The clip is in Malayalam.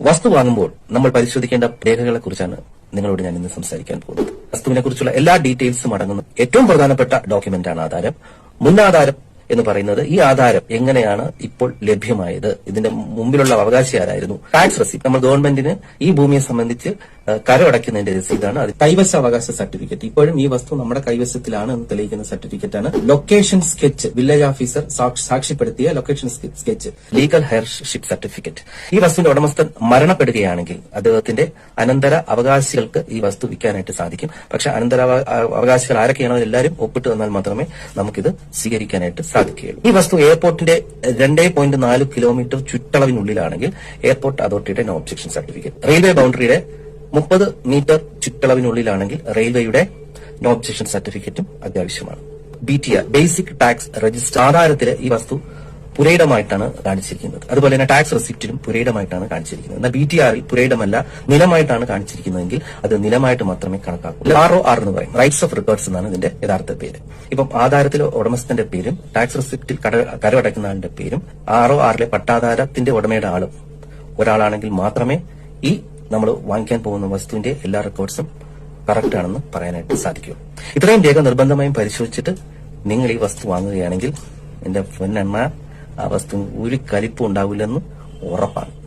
വസ്തു വാങ്ങുമ്പോൾ നമ്മൾ പരിശോധിക്കേണ്ട രേഖകളെ കുറിച്ചാണ് നിങ്ങളോട് ഞാൻ ഇന്ന് സംസാരിക്കാൻ പോകുന്നത്. വസ്തുവിനെ കുറിച്ചുള്ള എല്ലാ ഡീറ്റെയിൽസും അടങ്ങുന്ന ഏറ്റവും പ്രധാനപ്പെട്ട ഡോക്യുമെന്റാണ് ആധാരം. മുന്നാധാരം എന്ന് പറയുന്നത് ഈ ആധാരം എങ്ങനെയാണ് ഇപ്പോൾ ലഭ്യമായത്? ഇതിന്റെ മുമ്പിലുള്ള അവകാശി ആരായിരുന്നു? ടാക്സ് റെസിപ്റ്റ് നമ്മൾ ഗവൺമെന്റിന് ഈ ഭൂമിയെ സംബന്ധിച്ച് കരമടയ്ക്കുന്നതിന്റെ രസീതാണ് അത് കൈവശ അവകാശ സർട്ടിഫിക്കറ്റ്. ഇപ്പോഴും ഈ വസ്തു നമ്മുടെ കൈവശത്തിലാണ് എന്ന് തെളിയിക്കുന്ന സർട്ടിഫിക്കറ്റ് ആണ്. Location sketch village officer സാക്ഷ്യപ്പെടുത്തിയ location sketch legal heirship certificate ഈ വസ്തുവിന്റെ ഉടമസ്ഥൻ മരണപ്പെടുകയാണെങ്കിൽ അദ്ദേഹത്തിന്റെ അനന്തര അവകാശികൾക്ക് ഈ വസ്തു വിൽക്കാനായിട്ട് സാധിക്കും. പക്ഷെ അനന്തര അവകാശികൾ ആരൊക്കെയാണോ എല്ലാവരും ഒപ്പിട്ട് തന്നാൽ മാത്രമേ നമുക്കിത് സ്വീകരിക്കാനായിട്ട് സാധിക്കുകയുള്ളൂ. ഈ വസ്തു എയർപോർട്ടിന്റെ രണ്ടേ പോയിന്റ് നാല് കിലോമീറ്റർ ചുറ്റളവിനുള്ളിലാണെങ്കിൽ എയർപോർട്ട് അതോറിറ്റിയുടെ നോ ഒബ്ജെക്ഷൻ സർട്ടിഫിക്കറ്റ്. റെയിൽവേ ബൗണ്ടറിയുടെ മുപ്പത് മീറ്റർ ചുറ്റളവിനുള്ളിലാണെങ്കിൽ റെയിൽവേയുടെ നോ ഒബ്ജെക്ഷൻ സർട്ടിഫിക്കറ്റും അത്യാവശ്യമാണ്. B T R basic tax register ആധാരത്തിൽ ഈ വസ്തു പുരയിടമായിട്ടാണ് കാണിച്ചിരിക്കുന്നത്. അതുപോലെ തന്നെ ടാക്സ് റെസിപ്റ്റിലും പുരയിടമായിട്ടാണ് കാണിച്ചിരിക്കുന്നത്. എന്നാൽ ബി ടി ആറിൽ പുരയിടമല്ല നിലമായിട്ടാണ് കാണിച്ചിരിക്കുന്നതെങ്കിൽ അത് നിലമായിട്ട് മാത്രമേ കണക്കാക്കൂ. ആർ ഒ ആർ എന്ന് പറയും. റൈറ്റ്സ് ഓഫ് റെക്കോർഡ്സ് എന്നാണ് ഇതിന്റെ യഥാർത്ഥ പേര്. ഇപ്പം ആധാരത്തിലെ ഉടമസ്ഥന്റെ പേരും ടാക്സ് റെസിപ്റ്റിൽ കരമടയ്ക്കുന്ന ആളിന്റെ പേരും ആർ ഒ ആറിലെ പട്ടാധാരത്തിന്റെ ഉടമയുടെ ആളും ഒരാളാണെങ്കിൽ മാത്രമേ ഈ നമ്മൾ വാങ്ങിക്കാൻ പോകുന്ന വസ്തുവിന്റെ എല്ലാ റെക്കോർഡ്സും കറക്റ്റ് ആണെന്ന് പറയാനായിട്ട് സാധിക്കും. ഇത്രയും രേഖ നിർബന്ധമായും പരിശോധിച്ചിട്ട് നിങ്ങൾ ഈ വസ്തു വാങ്ങുകയാണെങ്കിൽ എന്റെ പൊന്നെണ്ണ ആ വസ്തു ഒരു കലിപ്പും ഉണ്ടാവില്ലെന്ന് ഉറപ്പാണ്.